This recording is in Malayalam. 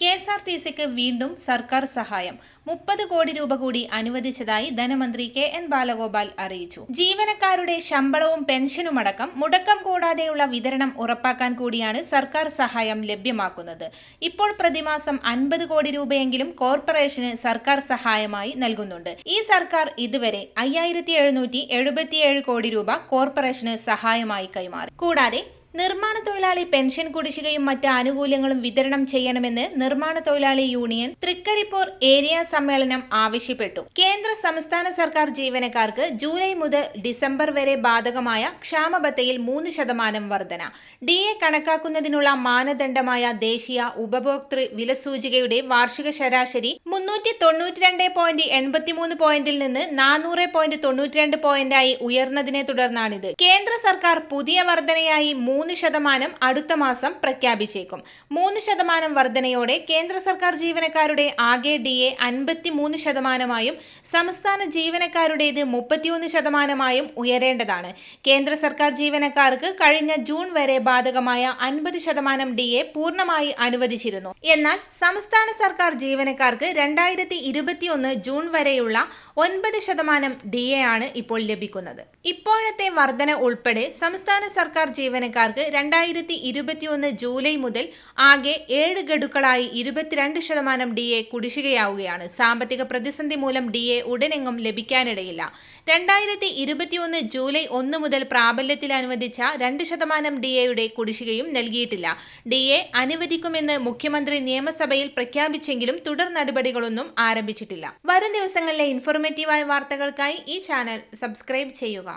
കെ എസ് ആർ ടി സിക്ക് വീണ്ടും സർക്കാർ സഹായം. മുപ്പത് കോടി രൂപ കൂടി അനുവദിച്ചതായി ധനമന്ത്രി കെ എൻ ബാലഗോപാൽ അറിയിച്ചു. ജീവനക്കാരുടെ ശമ്പളവും പെൻഷനും അടക്കം മുടക്കം കൂടാതെയുള്ള വിതരണം ഉറപ്പാക്കാൻ കൂടിയാണ് സർക്കാർ സഹായം ലഭ്യമാക്കുന്നത്. ഇപ്പോൾ പ്രതിമാസം അൻപത് കോടി രൂപയെങ്കിലും കോർപ്പറേഷന് സർക്കാർ സഹായമായി നൽകുന്നുണ്ട്. ഈ സർക്കാർ ഇതുവരെ അയ്യായിരത്തി കോടി രൂപ കോർപ്പറേഷന് സഹായമായി കൈമാറി. കൂടാതെ നിർമ്മാണ തൊഴിലാളി പെൻഷൻ കുടിശ്ശികയും മറ്റ് ആനുകൂല്യങ്ങളും വിതരണം ചെയ്യണമെന്ന് നിർമ്മാണ തൊഴിലാളി യൂണിയൻ തൃക്കരിപ്പൂർ ഏരിയ സമ്മേളനം ആവശ്യപ്പെട്ടു. കേന്ദ്ര സംസ്ഥാന സർക്കാർ ജീവനക്കാർക്ക് ജൂലൈ മുതൽ ഡിസംബർ വരെ ബാധകമായ ക്ഷാമബത്തയിൽ മൂന്ന് ശതമാനം വർധന. ഡി എ കണക്കാക്കുന്നതിനുള്ള മാനദണ്ഡമായ ദേശീയ ഉപഭോക്തൃ വിലസൂചികയുടെ വാർഷിക ശരാശരി മുന്നൂറ്റി തൊണ്ണൂറ്റിരണ്ട് പോയിന്റ് എൺപത്തിമൂന്ന് പോയിന്റിൽ നിന്ന് നാനൂറ് പോയിന്റ് തൊണ്ണൂറ്റിരണ്ട് പോയിന്റായി ഉയർന്നതിനെ തുടർന്നാണിത്. കേന്ദ്ര സർക്കാർ പുതിയ വർധനയായി മൂന്ന് ശതമാനം അടുത്ത മാസം പ്രഖ്യാപിച്ചേക്കും. മൂന്ന് ശതമാനം വർധനയോടെ കേന്ദ്ര സർക്കാർ ജീവനക്കാരുടെ ആകെ ഡി എ അൻപത്തി മൂന്ന് ശതമാനമായും സംസ്ഥാന ജീവനക്കാരുടേത് മുപ്പത്തിയൊന്ന് ശതമാനമായും ഉയരേണ്ടതാണ്. കേന്ദ്ര സർക്കാർ ജീവനക്കാർക്ക് കഴിഞ്ഞ ജൂൺ വരെ ബാധകമായ അൻപത് ശതമാനം ഡി എ പൂർണമായി അനുവദിച്ചിരുന്നു. എന്നാൽ സംസ്ഥാന സർക്കാർ ജീവനക്കാർക്ക് രണ്ടായിരത്തി ഇരുപത്തിയൊന്ന് ജൂൺ വരെയുള്ള ഒൻപത് ശതമാനം ഡി എ ആണ് ഇപ്പോൾ ലഭിക്കുന്നത്. ഇപ്പോഴത്തെ വർധന ഉൾപ്പെടെ സംസ്ഥാന സർക്കാർ ജീവനക്കാർക്ക് രണ്ടായിരത്തി ഇരുപത്തിയൊന്ന് ജൂലൈ മുതൽ ആകെ ഏഴ് ഗഡുക്കളായി ഇരുപത്തിരണ്ട് ശതമാനം ഡി എ കുടിശ്ശികയാവുകയാണ്. സാമ്പത്തിക പ്രതിസന്ധി മൂലം ഡി എ ഉടനെങ്ങും ലഭിക്കാനിടയില്ല. രണ്ടായിരത്തി ഇരുപത്തിയൊന്ന് ജൂലൈ ഒന്ന് മുതൽ പ്രാബല്യത്തിൽ അനുവദിച്ച രണ്ട് ശതമാനം ഡി എയുടെ കുടിശ്ശികയും നൽകിയിട്ടില്ല. ഡി എ അനുവദിക്കുമെന്ന് മുഖ്യമന്ത്രി നിയമസഭയിൽ പ്രഖ്യാപിച്ചെങ്കിലും തുടർ നടപടികളൊന്നും ആരംഭിച്ചിട്ടില്ല. വരും ദിവസങ്ങളിലെ ഇൻഫോർമേറ്റീവായ വാർത്തകൾക്കായി ഈ ചാനൽ സബ്സ്ക്രൈബ് ചെയ്യുക.